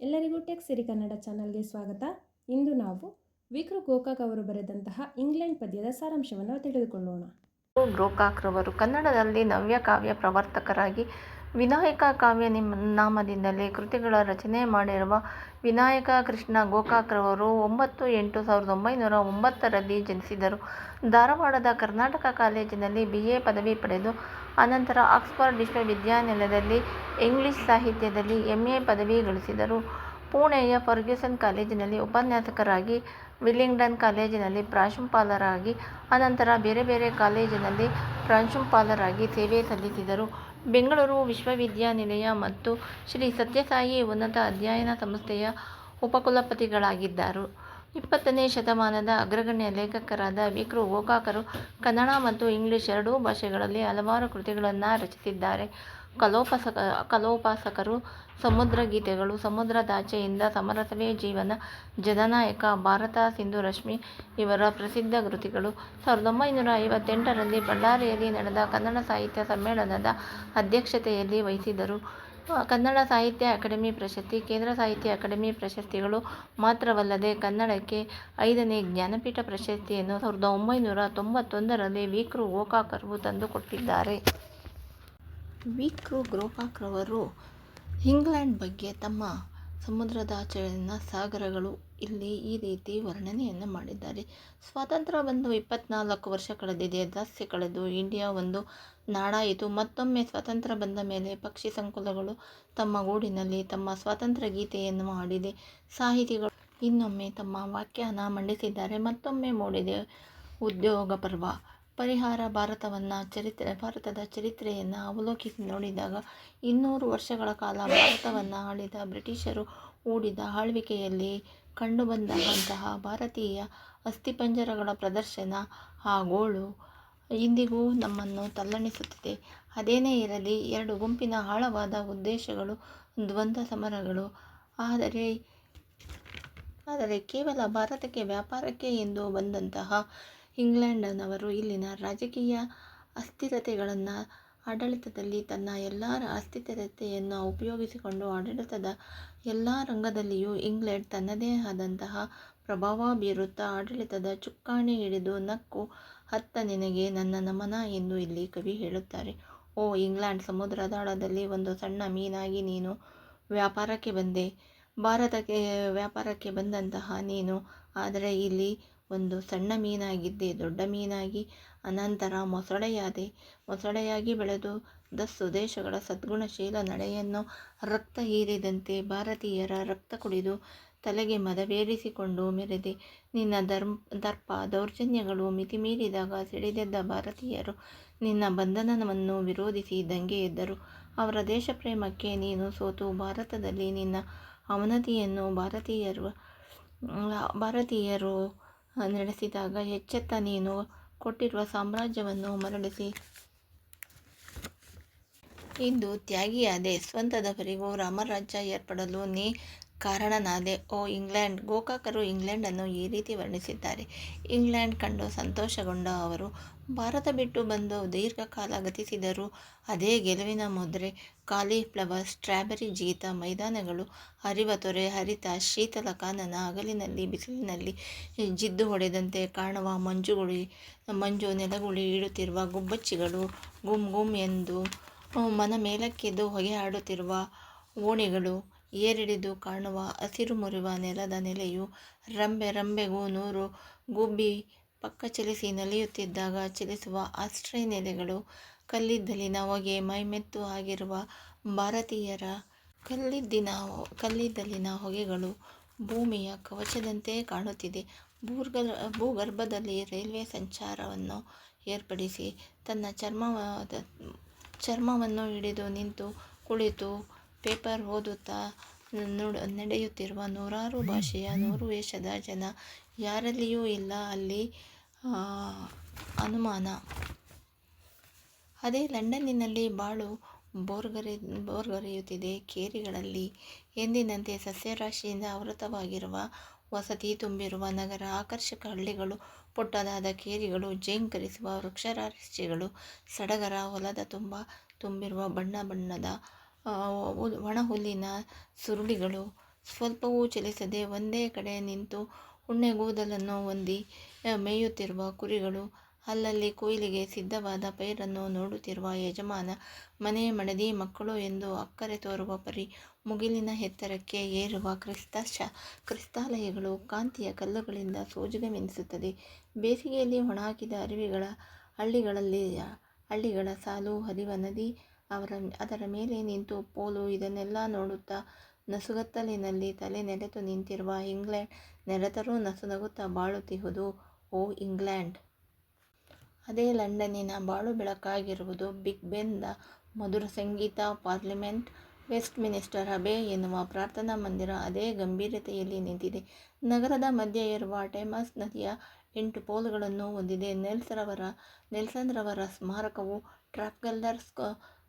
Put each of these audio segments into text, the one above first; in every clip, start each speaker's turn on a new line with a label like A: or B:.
A: ಎಲ್ಲರಿಗೂ ಟೆಕ್ ಸಿರಿ ಕನ್ನಡ ಚಾನಲ್ಗೆ ಸ್ವಾಗತ. ಇಂದು ನಾವು ವಿಕ್ರು ಗೋಕಾಕ್ ಅವರು ಬರೆದಂತಹ ಇಂಗ್ಲೆಂಡ್ ಪದ್ಯದ ಸಾರಾಂಶವನ್ನು ತಿಳಿದುಕೊಳ್ಳೋಣ.
B: ಗೋಕಾಕ್ರವರು ಕನ್ನಡದಲ್ಲಿ ನವ್ಯ ಕಾವ್ಯ ಪ್ರವರ್ತಕರಾಗಿ ವಿನಾಯಕ ಕಾವ್ಯ ನಿಮ್ಮ ನಾಮದಿಂದಲೇ ಕೃತಿಗಳ ರಚನೆ ಮಾಡಿರುವ ವಿನಾಯಕ ಕೃಷ್ಣ ಗೋಕಾಕ್ರವರು ಒಂಬತ್ತು ಎಂಟು ಸಾವಿರದ ಒಂಬೈನೂರ ಒಂಬತ್ತರಲ್ಲಿ ಜನಿಸಿದರು. ಧಾರವಾಡದ ಕರ್ನಾಟಕ ಕಾಲೇಜಿನಲ್ಲಿ ಬಿ ಎ ಪದವಿ ಪಡೆದು ಅನಂತರ ಆಕ್ಸ್ಫರ್ಡ್ ವಿಶ್ವವಿದ್ಯಾನಿಲಯದಲ್ಲಿ ಇಂಗ್ಲಿಷ್ ಸಾಹಿತ್ಯದಲ್ಲಿ ಎಂ ಎ ಪದವಿ ಗಳಿಸಿದರು. ಪುಣೆಯ ಫರ್ಗ್ಯೂಸನ್ ಕಾಲೇಜಿನಲ್ಲಿ ಉಪನ್ಯಾಸಕರಾಗಿ ವಿಲ್ಲಿಂಗ್ಡನ್ ಕಾಲೇಜಿನಲ್ಲಿ ಪ್ರಾಂಶುಪಾಲರಾಗಿ, ಅನಂತರ ಬೇರೆ ಬೇರೆ ಕಾಲೇಜಿನಲ್ಲಿ ಪ್ರಾಂಶುಪಾಲರಾಗಿ ಸೇವೆ ಸಲ್ಲಿಸಿದರು. ಬೆಂಗಳೂರು ವಿಶ್ವವಿದ್ಯಾನಿಲಯ ಮತ್ತು ಶ್ರೀ ಸತ್ಯಸಾಯಿ ಉನ್ನತ ಅಧ್ಯಯನ ಸಂಸ್ಥೆಯ ಉಪಕುಲಪತಿಗಳಾಗಿದ್ದರು. ಇಪ್ಪತ್ತನೇ ಶತಮಾನದ ಅಗ್ರಗಣ್ಯ ಲೇಖಕರಾದ ವಿಕ್ರು ಗೋಕಾಕರು ಕನ್ನಡ ಮತ್ತು ಇಂಗ್ಲಿಷ್ ಎರಡೂ ಭಾಷೆಗಳಲ್ಲಿ ಹಲವಾರು ಕೃತಿಗಳನ್ನು ರಚಿಸಿದ್ದಾರೆ. ಕಲೋಪಾಸಕ, ಕಲೋಪಾಸಕರು ಸಮುದ್ರ ಗೀತೆಗಳು ಸಮುದ್ರದಾಚೆಯಿಂದ ಸಮರಸವೇ ಜೀವನ ಜನನಾಯಕ ಭಾರತ ಸಿಂಧು ರಶ್ಮಿ ಇವರ ಪ್ರಸಿದ್ಧ ಕೃತಿಗಳು. ಸಾವಿರದ ಒಂಬೈನೂರ ಐವತ್ತೆಂಟರಲ್ಲಿ ಬಳ್ಳಾರಿಯಲ್ಲಿ ನಡೆದ ಕನ್ನಡ ಸಾಹಿತ್ಯ ಸಮ್ಮೇಳನದ ಅಧ್ಯಕ್ಷತೆಯಲ್ಲಿ ವಹಿಸಿದರು ಕನ್ನಡ ಸಾಹಿತ್ಯ ಅಕಾಡೆಮಿ ಪ್ರಶಸ್ತಿ, ಕೇಂದ್ರ ಸಾಹಿತ್ಯ ಅಕಾಡೆಮಿ ಪ್ರಶಸ್ತಿಗಳು ಮಾತ್ರವಲ್ಲದೆ ಕನ್ನಡಕ್ಕೆ ಐದನೇ ಜ್ಞಾನಪೀಠ ಪ್ರಶಸ್ತಿಯನ್ನು ಸಾವಿರದ ಒಂಬೈನೂರ ತೊಂಬತ್ತೊಂದರಲ್ಲಿ ವಿಕ್ರು ಗೋಕಾಕರು ತಂದುಕೊಟ್ಟಿದ್ದಾರೆ. ವಿಕ್ರು ಗೋಕಾಕ್ರವರು ಇಂಗ್ಲೆಂಡ್ ಬಗ್ಗೆ ತಮ್ಮ ಸಮುದ್ರದಾಚೆಯಲ್ಲಿನ ಸಾಗರಗಳು ಇಲ್ಲಿ ಈ ರೀತಿ ವರ್ಣನೆಯನ್ನು ಮಾಡಿದ್ದಾರೆ. ಸ್ವಾತಂತ್ರ್ಯ ಬಂದು ಇಪ್ಪತ್ನಾಲ್ಕು ವರ್ಷ ಕಳೆದಿದೆ. ದಾಸ್ಯ ಕಳೆದು ಇಂಡಿಯಾ ಒಂದು ನಾಡಾಯಿತು ಮತ್ತೊಮ್ಮೆ ಸ್ವಾತಂತ್ರ್ಯ ಬಂದ ಮೇಲೆ ಪಕ್ಷಿ ಸಂಕುಲಗಳು ತಮ್ಮ ಗೂಡಿನಲ್ಲಿ ತಮ್ಮ ಸ್ವಾತಂತ್ರ್ಯ ಗೀತೆಯನ್ನು ಹಾಡಿದೆ. ಸಾಹಿತಿಗಳು ಇನ್ನೊಮ್ಮೆ ತಮ್ಮ ವ್ಯಾಖ್ಯಾನ ಮಂಡಿಸಿದ್ದಾರೆ. ಮತ್ತೊಮ್ಮೆ ಮೂಡಿದೆ. ಉದ್ಯೋಗ ಪರ್ವ. ಪರಿಹಾರ ಭಾರತವನ್ನು ಚರಿತ್ರೆ, ಭಾರತದ ಚರಿತ್ರೆಯನ್ನು ಅವಲೋಕಿಸಿ ನೋಡಿದಾಗ ಇನ್ನೂರು ವರ್ಷಗಳ ಕಾಲ ಭಾರತವನ್ನು ಆಳಿದ ಬ್ರಿಟಿಷರು ಹೂಡಿದ ಆಳ್ವಿಕೆಯಲ್ಲಿ ಕಂಡುಬಂದಂತಹ ಭಾರತೀಯ ಅಸ್ಥಿಪಂಜರಗಳ ಪ್ರದರ್ಶನ ಹಾಗೋಳು ಇಂದಿಗೂ ನಮ್ಮನ್ನು ತಲ್ಲಣಿಸುತ್ತಿದೆ. ಅದೇನೇ ಇರಲಿ, ಎರಡು ಗುಂಪಿನ ಆಳವಾದ ಉದ್ದೇಶಗಳು, ದ್ವಂದ್ವ ಸಮರಗಳು. ಆದರೆ ಆದರೆ ಕೇವಲ ಭಾರತಕ್ಕೆ ವ್ಯಾಪಾರಕ್ಕೆ ಎಂದು ಬಂದಂತಹ ಇಂಗ್ಲೆಂಡನವರು ಇಲ್ಲಿನ ರಾಜಕೀಯ ಅಸ್ಥಿರತೆಗಳನ್ನು ಆಡಳಿತದಲ್ಲಿ ತನ್ನ ಎಲ್ಲ ಅಸ್ಥಿರತೆಯನ್ನು ಉಪಯೋಗಿಸಿಕೊಂಡು ಆಡಳಿತದ ಎಲ್ಲ ರಂಗದಲ್ಲಿಯೂ ಇಂಗ್ಲೆಂಡ್ ತನ್ನದೇ ಆದಂತಹ ಪ್ರಭಾವ ಬೀರುತ್ತಾ ಆಡಳಿತದ ಚುಕ್ಕಾಣಿ ಹಿಡಿದು ನಕ್ಕು ಹತ್ತ ನಿನಗೆ ನನ್ನ ನಮನ ಎಂದು ಇಲ್ಲಿ ಕವಿ ಹೇಳುತ್ತಾರೆ. ಓ ಇಂಗ್ಲೆಂಡ್ ಸಮುದ್ರದಾಳದಲ್ಲಿ ಒಂದು ಸಣ್ಣ ಮೀನಾಗಿ ನೀನು ವ್ಯಾಪಾರಕ್ಕೆ ಬಂದೆ. ಭಾರತಕ್ಕೆ ವ್ಯಾಪಾರಕ್ಕೆ ಬಂದಂತಹ ನೀನು. ಆದರೆ ಇಲ್ಲಿ ಒಂದು ಸಣ್ಣ ಮೀನಾಗಿದ್ದೆ, ದೊಡ್ಡ ಮೀನಾಗಿ ಅನಂತರ ಮೊಸಳೆಯಾದೆ. ಮೊಸಳೆಯಾಗಿ ಬೆಳೆದು ದಸ್ಸು ದೇಶಗಳ ಸದ್ಗುಣಶೀಲ ನಡೆಯನ್ನು ರಕ್ತ ಹೀರಿದಂತೆ ಭಾರತೀಯರ ರಕ್ತ ಕುಡಿದು ತಲೆಗೆ ಮದವೇರಿಸಿಕೊಂಡು ಮೆರೆದೆ. ನಿನ್ನ ಧರ್ಮ, ದರ್ಪ, ದೌರ್ಜನ್ಯಗಳು ಮಿತಿಮೀರಿದಾಗ ಸಿಡಿದೆದ್ದ ಭಾರತೀಯರು ನಿನ್ನ ಬಂಧನವನ್ನು ವಿರೋಧಿಸಿ ದಂಗೆ ಎದ್ದರು. ಅವರ ದೇಶಪ್ರೇಮಕ್ಕೆ ನೀನು ಸೋತು. ಭಾರತದಲ್ಲಿ ನಿನ್ನ ಅವನತಿಯನ್ನು ಭಾರತೀಯರು ಭಾರತೀಯರು ನಡೆಸಿದಾಗ ಎಚ್ಚೆತ್ತ ನೀನು ಕೊಟ್ಟಿರುವ ಸಾಮ್ರಾಜ್ಯವನ್ನು ಮರಳಿಸಿ. ಇಂದು ತ್ಯಾಗಿಯಾದೆ ಸ್ವಂತದವರಿಗೂ ರಾಮರಾಜ್ಯ ಏರ್ಪಡಲು ನೀ ಕಾರಣನಾದೆ, ಓ ಇಂಗ್ಲೆಂಡ್, ಗೋಕಾಕರು ಇಂಗ್ಲೆಂಡನ್ನು ಈ ರೀತಿ ವರ್ಣಿಸಿದ್ದಾರೆ. ಇಂಗ್ಲೆಂಡ್ ಕಂಡು ಸಂತೋಷಗೊಂಡ ಅವರು, ಭಾರತ ಬಿಟ್ಟು ಬಂದು ದೀರ್ಘಕಾಲ ಗತಿಸಿದರೂ ಅದೇ ಗೆಲುವಿನ ಮುದ್ರೆ, ಕಾಲಿಫ್ಲವರ್, ಸ್ಟ್ರಾಬೆರಿ ಜೀತ, ಮೈದಾನಗಳು ಹರಿವ ತೊರೆ, ಹರಿತ ಶೀತಲ ಕಾನನ ಹಗಲಿನಲ್ಲಿ, ಬಿಸಿಲಿನಲ್ಲಿ ಜಿದ್ದು ಹೊಡೆದಂತೆ ಕಾಣುವ ಮಂಜುಗುಳಿ, ಮಂಜು ನೆಲಗುಳಿ ಇಡುತ್ತಿರುವ ಗುಬ್ಬಚ್ಚಿಗಳು, ಗುಮ್ ಗುಮ್ ಎಂದು ಮನ ಮೇಲಕ್ಕೆದ್ದು ಹೊಗೆ ಆಡುತ್ತಿರುವ ಓಣಿಗಳು ಏರಿಡಿದು ಕಾಣುವ ಹಸಿರು ಮುರಿವ ನೆಲದ ನೆಲೆಯು ರಂಬೆ ರಂಬೆಗೂ ನೂರು ಗುಬ್ಬಿ ಪಕ್ಕ ಚಲಿಸಿ ನಲಿಯುತ್ತಿದ್ದಾಗ ಚಲಿಸುವ ಆಸ್ಟ್ರೇ ನೆಲೆಗಳು ಕಲ್ಲಿದ್ದಲಿನ ಹೊಗೆ ಮೈಮೆತ್ತು ಆಗಿರುವ ಭಾರತೀಯರ ಕಲ್ಲಿದ್ದಿನ ಕಲ್ಲಿದ್ದಲಿನ ಹೊಗೆಗಳು ಭೂಮಿಯ ಕವಚದಂತೆ ಕಾಣುತ್ತಿದೆ. ಭೂರ್ಗ, ಭೂಗರ್ಭದಲ್ಲಿ ರೈಲ್ವೆ ಸಂಚಾರವನ್ನು ಏರ್ಪಡಿಸಿ ತನ್ನ ಚರ್ಮವಾದ, ಚರ್ಮವನ್ನು ಹಿಡಿದು ನಿಂತು ಕುಳಿತು ಪೇಪರ್ ಓದುತ್ತಾ ನಡೆಯುತ್ತಿರುವ ನೂರಾರು ಭಾಷೆಯ ನೂರು ವೇಷದ ಜನ ಯಾರಲ್ಲಿಯೂ ಇಲ್ಲ, ಅಲ್ಲಿ ಅನುಮಾನ. ಅದೇ ಲಂಡನ್ನಿನಲ್ಲಿ ಬಾಳು ಬೋರ್ಗರೆ, ಬೋರ್ಗರೆಯುತ್ತಿದೆ. ಕೇರಿಗಳಲ್ಲಿ ಎಂದಿನಂತೆ ಸಸ್ಯರಾಶಿಯಿಂದ ಆವೃತವಾಗಿರುವ ವಸತಿ ತುಂಬಿರುವ ನಗರ, ಆಕರ್ಷಕ ಹಳ್ಳಿಗಳು, ಪುಟ್ಟದಾದ ಕೇರಿಗಳು, ಜೇಂಕರಿಸುವ ವೃಕ್ಷರಾಶಿಗಳು, ಸಡಗರ ಹೊಲದ ತುಂಬ ತುಂಬಿರುವ ಬಣ್ಣ ಬಣ್ಣದ ಒಣ ಹುಲ್ಲಿನ ಸುರುಳಿಗಳು ಸ್ವಲ್ಪವೂ ಚಲಿಸದೆ ಒಂದೇ ಕಡೆ ನಿಂತು ಉಣ್ಣೆಗೂದಲನ್ನು ಹೊಂದಿ ಮೇಯುತ್ತಿರುವ ಕುರಿಗಳು ಅಲ್ಲಲ್ಲಿ ಕೊಯ್ಲಿಗೆ ಸಿದ್ಧವಾದ ಪೈರನ್ನು ನೋಡುತ್ತಿರುವ ಯಜಮಾನ, ಮನೆ ಮಡದಿ ಮಕ್ಕಳು ಎಂದು ಅಕ್ಕರೆ ತೋರುವ ಪರಿ ಮುಗಿಲಿನ ಎತ್ತರಕ್ಕೆ ಏರುವ ಕ್ರಿಸ್ತಶ ಕ್ರಿಸ್ತಾಲಯಗಳು ಕಾಂತಿಯ ಕಲ್ಲುಗಳಿಂದ ಸೋಜಿಗವೆನಿಸುತ್ತದೆ. ಬೇಸಿಗೆಯಲ್ಲಿ ಒಣಹಾಕಿದ ಅರಿವಿಗಳ ಹಳ್ಳಿಗಳಲ್ಲಿ, ಹಳ್ಳಿಗಳ ಸಾಲು ಹರಿವ ನದಿ ಅವರ ಅದರ ಮೇಲೆ ನಿಂತು ಪೋಲು ಇದನ್ನೆಲ್ಲ ನೋಡುತ್ತಾ ನಸುಗತ್ತಲಿನಲ್ಲಿ ತಲೆ ನೆರೆತು ನಿಂತಿರುವ ಇಂಗ್ಲೆಂಡ್ ನೆರೆದರೂ ನಸುನಗುತ್ತಾ ಬಾಳುತ್ತಿಹುದು ಓ ಇಂಗ್ಲೆಂಡ್. ಅದೇ ಲಂಡನ್ನಿನ ಬಾಳು ಬೆಳಕಾಗಿರುವುದು ಬಿಗ್ ಬೆನ್ದ ಮಧುರ ಸಂಗೀತ, ಪಾರ್ಲಿಮೆಂಟ್ ವೆಸ್ಟ್ ಮಿನಿಸ್ಟರ್ ಹಬೆ ಎನ್ನುವ ಪ್ರಾರ್ಥನಾ ಮಂದಿರ ಅದೇ ಗಂಭೀರತೆಯಲ್ಲಿ ನಿಂತಿದೆ. ನಗರದ ಮಧ್ಯೆ ಇರುವ ಟೇಮಸ್ ನದಿಯ ಎಂಟು ಪೋಲುಗಳನ್ನು ಹೊಂದಿದೆ. ನೆಲ್ಸರವರ ನೆಲ್ಸನ್ರವರ ಸ್ಮಾರಕವು ಟ್ರಾಫಲ್ಗರ್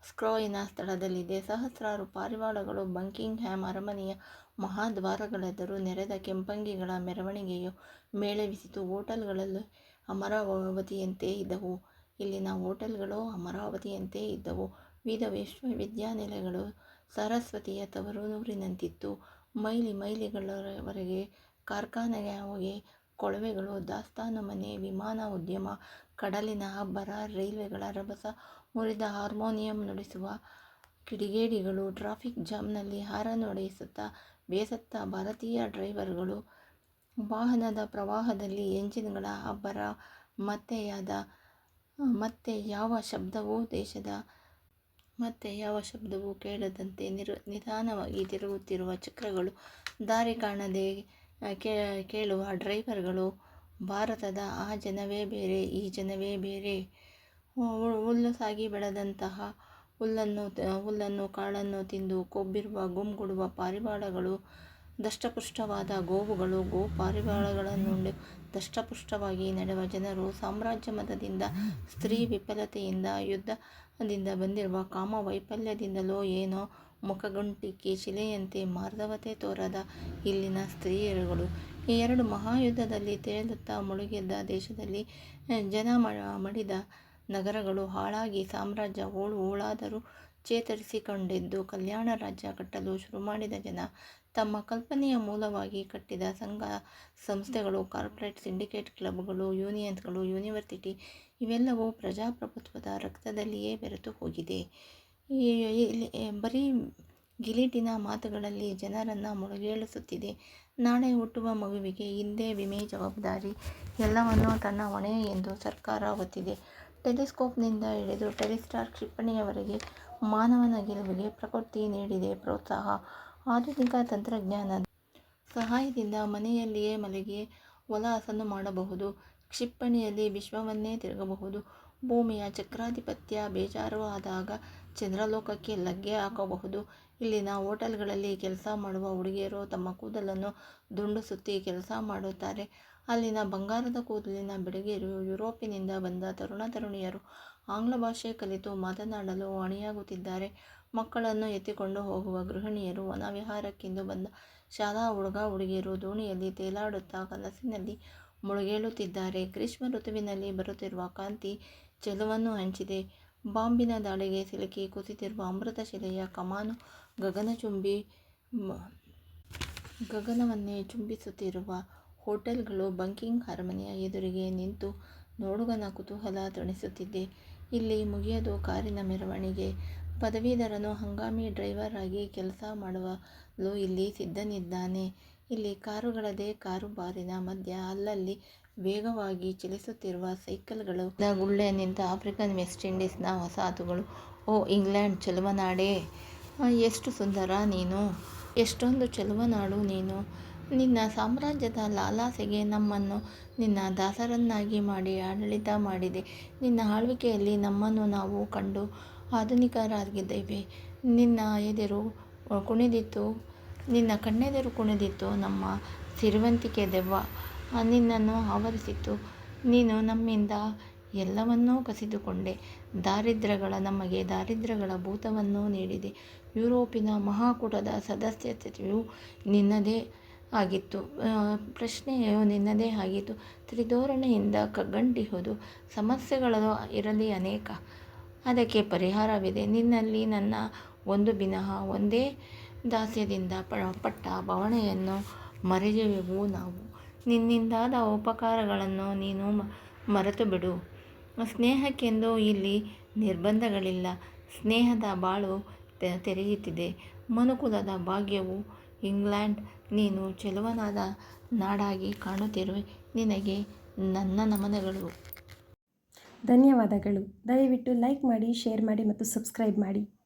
B: ಸ್ಕ್ವೇರಿನ ಸ್ಥಳದಲ್ಲಿದೆ. ಸಹಸ್ರಾರು ಪಾರಿವಾಳಗಳು ಬಂಕಿಂಗ್ ಹ್ಯಾಮ್ ಅರಮನೆಯ ಮಹಾದ್ವಾರಗಳೆದುರು ನೆರೆದ ಕೆಂಪಂಗಿಗಳ ಮೆರವಣಿಗೆಯು ಮೇಳವಿಸಿತು ಹೋಟೆಲ್ಗಳಲ್ಲಿ ಅಮರಾವತಿಯಂತೆ ಇದ್ದವು. ಇಲ್ಲಿನ ಹೋಟೆಲ್ಗಳು ಅಮರಾವತಿಯಂತೆ ಇದ್ದವು. ವಿವಿಧ ವಿಶ್ವವಿದ್ಯಾನಿಲಯಗಳು ಸರಸ್ವತಿಯ ತವರೂರಿನಂತಿತ್ತು ಮೈಲಿ ಮೈಲಿಗಳವರೆಗೆ ಕಾರ್ಖಾನೆಗೆ ಕೊಳವೆಗಳು, ದಾಸ್ತಾನು ಮನೆ, ವಿಮಾನ ಉದ್ಯಮ, ಕಡಲಿನ ಅಬ್ಬರ, ರೈಲ್ವೆಗಳ ರಭಸ ಮುರಿದ ಹಾರ್ಮೋನಿಯಂ ನುಡಿಸುವ ಕಿಡಿಗೇಡಿಗಳು ಟ್ರಾಫಿಕ್ ಜಾಮ್ನಲ್ಲಿ ಹಾರನ್ ಹೊಡೆಯಿಸುತ್ತಾ ಬೇಸತ್ತ ಭಾರತೀಯ ಡ್ರೈವರ್ಗಳು ವಾಹನದ ಪ್ರವಾಹದಲ್ಲಿ ಎಂಜಿನ್ಗಳ ಅಬ್ಬರ, ಮತ್ತೆಯಾದ, ಮತ್ತೆ ಯಾವ ಶಬ್ದವೂ ದೇಶದ, ಮತ್ತೆ ಯಾವ ಶಬ್ದವೂ ಕೇಳದಂತೆ ನಿರು, ನಿಧಾನವಾಗಿ ತಿರುಗುತ್ತಿರುವ ಚಕ್ರಗಳು ದಾರಿ ಕಾಣದೆ ಕೇಳುವ ಡ್ರೈವರ್ಗಳು ಭಾರತದ ಆ ಜನವೇ ಬೇರೆ, ಈ ಜನವೇ ಬೇರೆ. ಹುಲ್ಲು ಸಾಗಿ ಬೆಳೆದಂತಹ ಹುಲ್ಲನ್ನು ಹುಲ್ಲನ್ನು, ಕಾಳನ್ನು ತಿಂದು ಕೊಬ್ಬಿರುವ, ಗುಂಗುಡುವ ಪಾರಿವಾಳಗಳು, ದಷ್ಟಪುಷ್ಟವಾದ ಗೋವುಗಳು ಗೋ ಪಾರಿವಾಳಗಳನ್ನು ದಷ್ಟಪುಷ್ಟವಾಗಿ ನಡೆವ ಜನರು ಸಾಮ್ರಾಜ್ಯ ಮತದಿಂದ, ಸ್ತ್ರೀ ವಿಫಲತೆಯಿಂದ, ಯುದ್ಧದಿಂದ ಬಂದಿರುವ ಕಾಮ ವೈಫಲ್ಯದಿಂದಲೋ ಏನೋ ಮುಖಗುಂಟಿಕೆ ಶಿಲೆಯಂತೆ ಮಾರ್ಧವತೆ ತೋರದ ಇಲ್ಲಿನ ಸ್ತ್ರೀಯರುಗಳು. ಈ ಎರಡು ಮಹಾಯುದ್ಧದಲ್ಲಿ ತೇಲುತ್ತಾ ಮುಳುಗಿದ್ದ ದೇಶದಲ್ಲಿ, ಜನ ಮಡಿದ ನಗರಗಳು ಹಾಳಾಗಿ ಸಾಮ್ರಾಜ್ಯ ಹೋಳು ಹೋಳಾದರೂ ಚೇತರಿಸಿಕೊಂಡಿದ್ದು ಕಲ್ಯಾಣ ರಾಜ್ಯ ಕಟ್ಟಲು ಶುರುಮಾಡಿದ ಜನ ತಮ್ಮ ಕಲ್ಪನೆಯ ಮೂಲವಾಗಿ ಕಟ್ಟಿದ ಸಂಘ ಸಂಸ್ಥೆಗಳು, ಕಾರ್ಪೊರೇಟ್ ಸಿಂಡಿಕೇಟ್ ಕ್ಲಬ್ಗಳು ಯೂನಿಯನ್ಗಳು ಯೂನಿವರ್ಸಿಟಿ ಇವೆಲ್ಲವೂ ಪ್ರಜಾಪ್ರಭುತ್ವದ ರಕ್ತದಲ್ಲಿಯೇ ಬೆರೆತು ಹೋಗಿದೆ. ಬರೀ ಗಿಲಿಟಿನ ಮಾತುಗಳಲ್ಲಿ ಜನರನ್ನು ಮುಳುಗೇಳಿಸುತ್ತಿದೆ. ನಾಳೆ ಹುಟ್ಟುವ ಮಗುವಿಗೆ ಹಿಂದೆ ವಿಮೆ ಜವಾಬ್ದಾರಿ ಎಲ್ಲವನ್ನೂ ತನ್ನ ಹೊಣೆ ಎಂದು ಸರ್ಕಾರ ಹೊತ್ತಿದೆ ಟೆಲಿಸ್ಕೋಪ್ನಿಂದ ಹಿಡಿದು ಟೆಲಿಸ್ಟಾರ್ ಕ್ಷಿಪಣಿಯವರೆಗೆ ಮಾನವನ ಗೆಲುವಿಗೆ ಪ್ರಕೃತಿ ನೀಡಿದೆ ಪ್ರೋತ್ಸಾಹ. ಆಧುನಿಕ ತಂತ್ರಜ್ಞಾನದ ಸಹಾಯದಿಂದ ಮನೆಯಲ್ಲಿಯೇ ಮಲಗಿ ಹೊಲ ಹಸನು ಮಾಡಬಹುದು. ಕ್ಷಿಪಣಿಯಲ್ಲಿ ವಿಶ್ವವನ್ನೇ ತಿರುಗಬಹುದು. ಭೂಮಿಯ ಚಕ್ರಾಧಿಪತ್ಯ ಬೇಜಾರು ಆದಾಗ ಚಂದ್ರಲೋಕಕ್ಕೆ ಲಗ್ಗೆ ಹಾಕಬಹುದು. ಇಲ್ಲಿನ ಹೋಟೆಲ್ಗಳಲ್ಲಿ ಕೆಲಸ ಮಾಡುವ ಹುಡುಗಿಯರು ತಮ್ಮ ಕೂದಲನ್ನು ದುಂಡು ಸುತ್ತಿ ಕೆಲಸ ಮಾಡುತ್ತಾರೆ. ಅಲ್ಲಿನ ಬಂಗಾರದ ಕೂದಲಿನ ಬೆಡಗಿಯರು ಯುರೋಪಿನಿಂದ ಬಂದ ತರುಣ ತರುಣಿಯರು ಆಂಗ್ಲ ಭಾಷೆ ಕಲಿತು ಮಾತನಾಡಲು ಅಣಿಯಾಗುತ್ತಿದ್ದಾರೆ. ಮಕ್ಕಳನ್ನು ಎತ್ತಿಕೊಂಡು ಹೋಗುವ ಗೃಹಿಣಿಯರು ವನವಿಹಾರಕ್ಕೆಂದು ಬಂದ ಶಾಲಾ ಹುಡುಗ ಹುಡುಗಿಯರು ದೋಣಿಯಲ್ಲಿ ತೇಲಾಡುತ್ತಾ ಕನಸಿನಲ್ಲಿ ಮುಳುಗೇಳುತ್ತಿದ್ದಾರೆ. ಗ್ರೀಷ್ಮ ಋತುವಿನಲ್ಲಿ ಬರುತ್ತಿರುವ ಕಾಂತಿ ಚೆಲುವನ್ನು ಹಂಚಿದೆ. ಬಾಂಬಿನ ದಾಳಿಗೆ ಸಿಲುಕಿ ಕುಸಿತಿರುವ ಅಮೃತಶಿಲೆಯ ಕಮಾನು ಗಗನಚುಂಬಿ ಗಗನವನ್ನೇ ಚುಂಬಿಸುತ್ತಿರುವ ಹೋಟೆಲ್ಗಳು ಬಂಕಿಂಗ್ ಅರಮನೆಯ ಎದುರಿಗೆ ನಿಂತು ನೋಡುಗನ ಕುತೂಹಲ ತಣಿಸುತ್ತಿದೆ ಇಲ್ಲಿ ಮುಗಿಯದು ಕಾರಿನ ಮೆರವಣಿಗೆ. ಪದವೀಧರನು ಹಂಗಾಮಿ ಡ್ರೈವರ್ ಆಗಿ ಕೆಲಸ ಮಾಡಲು ಇಲ್ಲಿ ಸಿದ್ಧನಿದ್ದಾನೆ. ಇಲ್ಲಿ ಕಾರುಗಳದೇ ಕಾರುಬಾರಿನ ಮಧ್ಯ ಅಲ್ಲಲ್ಲಿ ವೇಗವಾಗಿ ಚಲಿಸುತ್ತಿರುವ ಸೈಕಲ್ಗಳು. ಗುಳ್ಳೆ ನಿಂತ ಆಫ್ರಿಕನ್ ವೆಸ್ಟ್ ಇಂಡೀಸ್ನ ವಸಾಹತುಗಳು ಓ ಇಂಗ್ಲೆಂಡ್, ಚೆಲುವನಾಡೆ. ಎಷ್ಟು ಸುಂದರ ನೀನು. ಎಷ್ಟೊಂದು ಚೆಲುವನಾಡು ನೀನು. ನಿನ್ನ ಸಾಮ್ರಾಜ್ಯದ ಲಾಲಾಸೆಗೆ ನಮ್ಮನ್ನು ನಿನ್ನ ದಾಸರನ್ನಾಗಿ ಮಾಡಿ ಆಡಳಿತ ಮಾಡಿದೆ. ನಿನ್ನ ಆಳ್ವಿಕೆಯಲ್ಲಿ ನಮ್ಮನ್ನು ನಾವು ಕಂಡು ಆಧುನಿಕರಾಗಿದ್ದೇವೆ. ನಿನ್ನ ಎದುರು ಕುಣಿದಿತ್ತು, ನಿನ್ನ ಕಣ್ಣೆದುರು ಕುಣಿದಿತ್ತು ನಮ್ಮ ಸಿರಿವಂತಿಕೆ ದೆವ್ವ. ನಿನ್ನನ್ನು ಆವರಿಸಿತ್ತು. ನೀನು ನಮ್ಮಿಂದ ಎಲ್ಲವನ್ನೂ ಕಸಿದುಕೊಂಡೆ. ದಾರಿದ್ರ್ಯಗಳ ನಮಗೆ ದಾರಿದ್ರ್ಯಗಳ ಭೂತವನ್ನು ನೀಡಿದೆ. ಯುರೋಪಿನ ಮಹಾಕೂಟದ ಸದಸ್ಯತೆಯು ನಿನ್ನದೇ ಆಗಿತ್ತು. ಪ್ರಶ್ನೆಯು ನಿನ್ನದೇ ಆಗಿತ್ತು. ತ್ರಿಧೋರಣೆಯಿಂದ ಕಗ್ಗಂಟಿಹುದು ಸಮಸ್ಯೆಗಳು ಇರಲಿ ಅನೇಕ. ಅದಕ್ಕೆ ಪರಿಹಾರವಿದೆ. ನಿನ್ನಲ್ಲಿ ನನ್ನ ಒಂದು ಬಿನಃ ಒಂದೇ ದಾಸ್ಯದಿಂದ ಪ, ಪಟ್ಟ ಭವಣೆಯನ್ನು ಮರೆಯುವೆವು ನಾವು. ನಿನ್ನಿಂದಾದ ಉಪಕಾರಗಳನ್ನು ನೀನು ಮರೆತು ಬಿಡು ಸ್ನೇಹಕ್ಕೆಂದು ಇಲ್ಲಿ ನಿರ್ಬಂಧಗಳಿಲ್ಲ. ಸ್ನೇಹದ ಬಾಳು ತೆರೆಯುತ್ತಿದೆ. ಮನುಕುಲದ ಭಾಗ್ಯವು ಇಂಗ್ಲೆಂಡ್, ನೀನು ಚೆಲುವನಾದ ನಾಡಾಗಿ ಕಾಣುತ್ತಿರುವೆ. ನಿನಗೆ ನನ್ನ ನಮನಗಳು.
A: ಧನ್ಯವಾದಗಳು. ದಯವಿಟ್ಟು ಲೈಕ್ ಮಾಡಿ, ಶೇರ್ ಮಾಡಿ ಮತ್ತು ಸಬ್ಸ್ಕ್ರೈಬ್ ಮಾಡಿ.